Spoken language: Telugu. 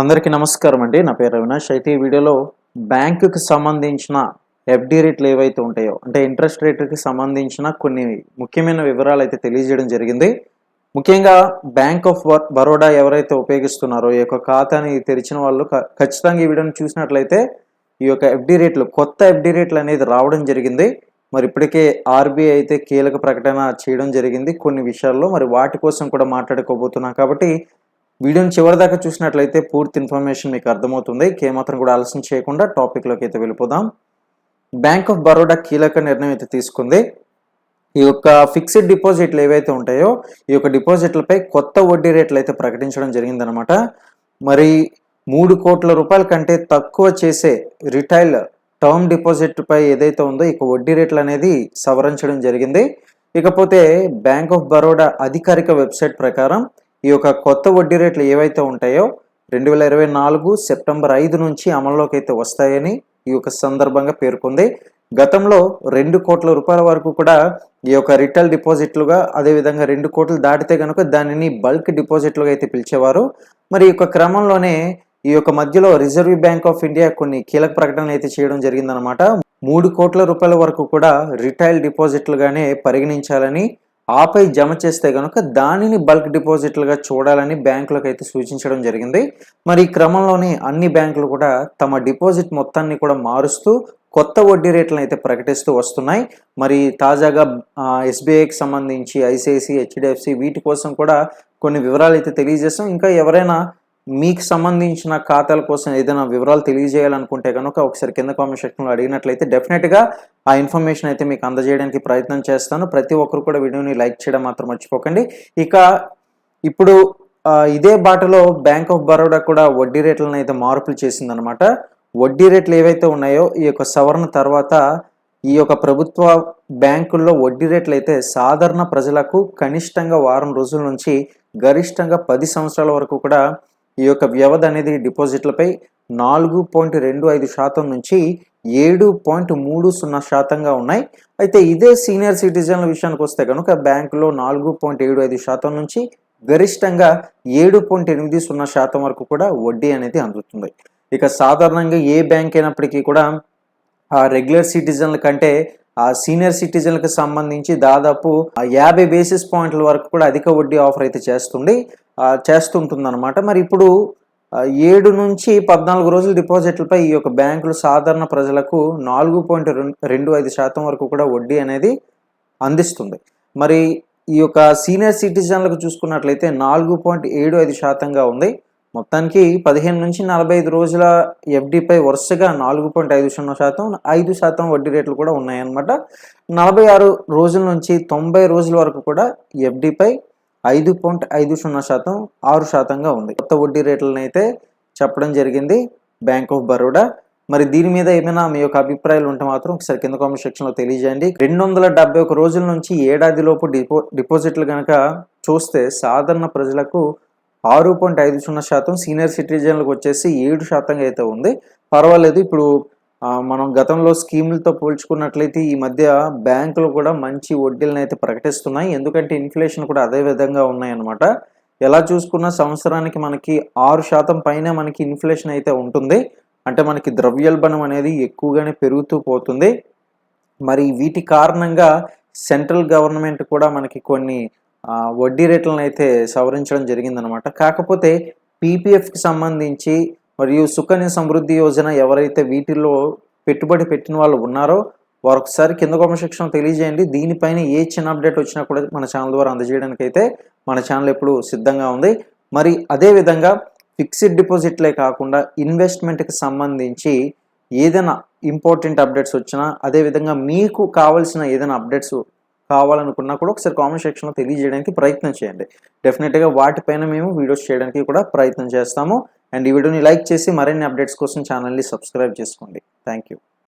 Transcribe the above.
అందరికీ నమస్కారం అండి. నా పేరు అవినాష్. అయితే ఈ వీడియోలో బ్యాంకుకి సంబంధించిన ఎఫ్డి రేట్లు ఏవైతే ఉంటాయో అంటే ఇంట్రెస్ట్ రేట్కి సంబంధించిన కొన్ని ముఖ్యమైన వివరాలు అయితే తెలియజేయడం జరిగింది. ముఖ్యంగా బ్యాంక్ ఆఫ్ బరోడా ఎవరైతే ఉపయోగిస్తున్నారో ఈ యొక్క ఖాతాని తెరిచిన వాళ్ళు ఖచ్చితంగా ఈ వీడియోని చూసినట్లయితే ఈ యొక్క ఎఫ్డి రేట్లు కొత్త ఎఫ్డి రేట్లు అనేది రావడం జరిగింది. మరి ఇప్పటికే ఆర్బీఐ అయితే కీలక ప్రకటన చేయడం జరిగింది కొన్ని విషయాల్లో. మరి వాటి కోసం కూడా మాట్లాడుకోబోతున్నాం. కాబట్టి వీడియోని చివరిదాకా చూసినట్లయితే పూర్తి ఇన్ఫర్మేషన్ మీకు అర్థమవుతుంది. ఏమాత్రం కూడా ఆలస్యం చేయకుండా టాపిక్లోకి అయితే వెళ్ళిపోదాం. బ్యాంక్ ఆఫ్ బరోడా కీలక నిర్ణయం అయితే తీసుకుంది. ఈ యొక్క ఫిక్స్డ్ డిపాజిట్లు ఏవైతే ఉంటాయో ఈ యొక్క డిపాజిట్లపై కొత్త వడ్డీ రేట్లు అయితే ప్రకటించడం జరిగిందనమాట మరి మూడు కోట్ల రూపాయల కంటే తక్కువ చేసే రిటైల్ టర్మ్ డిపాజిట్పై ఏదైతే ఉందో ఇక వడ్డీ రేట్లు అనేది సవరించడం జరిగింది. ఇకపోతే బ్యాంక్ ఆఫ్ బరోడా అధికారిక వెబ్సైట్ ప్రకారం ఈ యొక్క కొత్త వడ్డీ రేట్లు ఏవైతే ఉంటాయో రెండు వేల ఇరవై నాలుగు సెప్టెంబర్ ఐదు నుంచి అమల్లోకి అయితే వస్తాయని ఈ యొక్క సందర్భంగా పేర్కొంది. గతంలో రెండు కోట్ల రూపాయల వరకు కూడా ఈ యొక్క రిటైల్ డిపాజిట్లుగా అదేవిధంగా రెండు కోట్లు దాటితే కనుక దానిని బల్క్ డిపాజిట్లుగా అయితే పిలిచేవారు. మరి ఈ యొక్క క్రమంలోనే ఈ యొక్క మధ్యలో రిజర్వ్ బ్యాంక్ ఆఫ్ ఇండియా కొన్ని కీలక ప్రకటనలు అయితే చేయడం జరిగిందనమాట మూడు కోట్ల రూపాయల వరకు కూడా రిటైల్ డిపాజిట్లుగానే పరిగణించాలని ఆపై జమ చేస్తే కనుక దానిని బల్క్ డిపాజిట్లుగా చూడాలని బ్యాంకులకు అయితే సూచించడం జరిగింది. మరి ఈ క్రమంలోనే అన్ని బ్యాంకులు కూడా తమ డిపాజిట్ మొత్తాన్ని కూడా మారుస్తూ కొత్త వడ్డీ రేట్లను అయితే ప్రకటిస్తూ వస్తున్నాయి. మరి తాజాగా ఎస్బీఐకి సంబంధించి ఐసిఐసి హెచ్డిఎఫ్సి వీటి కోసం కూడా కొన్ని వివరాలు అయితే తెలియజేస్తాం. ఇంకా ఎవరైనా మీకు సంబంధించిన ఖాతాల కోసం ఏదైనా వివరాలు తెలియజేయాలనుకుంటే కనుక ఒకసారి కింద కామెంట్ సెక్షన్లో అడిగినట్లయితే డెఫినెట్గా ఆ ఇన్ఫర్మేషన్ అయితే మీకు అందజేయడానికి ప్రయత్నం చేస్తాను. ప్రతి ఒక్కరు కూడా వీడియోని లైక్ చేయడం మాత్రం మర్చిపోకండి. ఇక ఇప్పుడు ఇదే బాటలో బ్యాంక్ ఆఫ్ బరోడా కూడా వడ్డీ రేట్లను అయితే మార్పులు చేసిందనమాట వడ్డీ రేట్లు ఏవైతే ఉన్నాయో ఈ యొక్క సవరణ తర్వాత ఈ యొక్క ప్రభుత్వ బ్యాంకుల్లో వడ్డీ రేట్లు అయితే సాధారణ ప్రజలకు కనిష్టంగా వారం రోజుల నుంచి గరిష్టంగా పది సంవత్సరాల వరకు కూడా ఈ యొక్క వ్యవధి అనేది డిపాజిట్లపై నాలుగు పాయింట్ రెండు ఐదు శాతం నుంచి ఏడు పాయింట్ మూడు సున్నా శాతంగా ఉన్నాయి. అయితే ఇదే సీనియర్ సిటిజన్ల విషయానికి వస్తే కనుక బ్యాంకులో నాలుగు పాయింట్ ఏడు ఐదు శాతం నుంచి గరిష్టంగా ఏడు పాయింట్ ఎనిమిది సున్నా శాతం వరకు కూడా వడ్డీ అనేది అందుతుంది. ఇక సాధారణంగా ఏ బ్యాంక్ అయినప్పటికీ కూడా ఆ రెగ్యులర్ సిటిజన్ల కంటే ఆ సీనియర్ సిటిజన్లకు సంబంధించి దాదాపు యాభై బేసిస్ పాయింట్ల వరకు కూడా అధిక వడ్డీ ఆఫర్ అయితే చేస్తుంది. చేస్తుంటుందన్నమాట. మరి ఇప్పుడు ఏడు నుంచి పద్నాలుగు రోజుల డిపాజిట్లపై ఈ యొక్క బ్యాంకులు సాధారణ ప్రజలకు నాలుగు పాయింట్ రెండు ఐదు శాతం వరకు కూడా వడ్డీ అనేది అందిస్తుంది. మరి ఈ యొక్క సీనియర్ సిటిజన్లకు చూసుకున్నట్లయితే నాలుగు పాయింట్ ఏడు ఐదు శాతంగా ఉంది. మొత్తానికి పదిహేను నుంచి నలభై ఐదు రోజుల ఎఫ్డిపై వరుసగా నాలుగు పాయింట్ ఐదు సున్నా శాతం ఐదు శాతం వడ్డీ రేట్లు కూడా ఉన్నాయన్నమాట. నలభై ఆరు రోజుల నుంచి తొంభై రోజుల వరకు కూడా ఎఫ్డిపై ఐదు పాయింట్ ఐదు సున్నా శాతం ఆరు శాతంగా ఉంది. కొత్త వడ్డీ రేట్లను అయితే చెప్పడం జరిగింది బ్యాంక్ ఆఫ్ బరోడా మరి దీని మీద ఏమైనా మీ యొక్క అభిప్రాయాలు ఉంటే మాత్రం ఒకసారి కింద కామెంట్ సెక్షన్లో తెలియజేయండి. రెండు వందల డెబ్బై ఒక రోజుల నుంచి ఏడాది లోపు డిపో డిపాజిట్లు కనుక చూస్తే సాధారణ ప్రజలకు ఆరు పాయింట్ ఐదు సున్నా శాతం సీనియర్ సిటిజన్లకు వచ్చేసి ఏడు శాతంగా అయితే ఉంది. పర్వాలేదు ఇప్పుడు మనం గతంలో స్కీములతో పోల్చుకున్నట్లయితే ఈ మధ్య బ్యాంకులు కూడా మంచి వడ్డీలను అయితే ప్రకటిస్తున్నాయి. ఎందుకంటే ఇన్ఫ్లేషన్ కూడా అదే విధంగా ఉన్నాయన్నమాట. ఎలా చూసుకున్న సంవత్సరానికి మనకి ఆరు శాతం పైన మనకి ఇన్ఫ్లేషన్ అయితే ఉంటుంది. అంటే మనకి ద్రవ్యోల్బణం అనేది ఎక్కువగానే పెరుగుతూ పోతుంది. మరి వీటి కారణంగా సెంట్రల్ గవర్నమెంట్ కూడా మనకి కొన్ని వడ్డీ రేట్లను అయితే సవరించడం జరిగిందనమాట కాకపోతే పీపీఎఫ్కి సంబంధించి మరియు సుకన్య సమృద్ధి యోజన ఎవరైతే వీటిల్లో పెట్టుబడి పెట్టిన వాళ్ళు ఉన్నారో వారు ఒకసారి కింద కామెంట్ శిక్షణ తెలియజేయండి. దీనిపైన ఏ చిన్న అప్డేట్ వచ్చినా కూడా మన ఛానల్ ద్వారా అందజేయడానికి అయితే మన ఛానల్ ఎప్పుడు సిద్ధంగా ఉంది. మరి అదే విధంగా ఫిక్స్డ్ డిపాజిట్లే కాకుండా ఇన్వెస్ట్మెంట్కి సంబంధించి ఏదైనా ఇంపార్టెంట్ అప్డేట్స్ వచ్చినా అదేవిధంగా మీకు కావాల్సిన ఏదైనా అప్డేట్స్ కావాలనుకున్నా కూడా ఒకసారి కామెంట్ సెక్షన్లో తెలియజేయడానికి ప్రయత్నం చేయండి. డెఫినెట్గా వాటిపైన మేము వీడియోస్ చేయడానికి కూడా ప్రయత్నం చేస్తాము. అండ్ ఈ వీడియోని లైక్ చేసి మరిన్ని అప్డేట్స్ కోసం ఛానల్ని సబ్స్క్రైబ్ చేసుకోండి. Thank you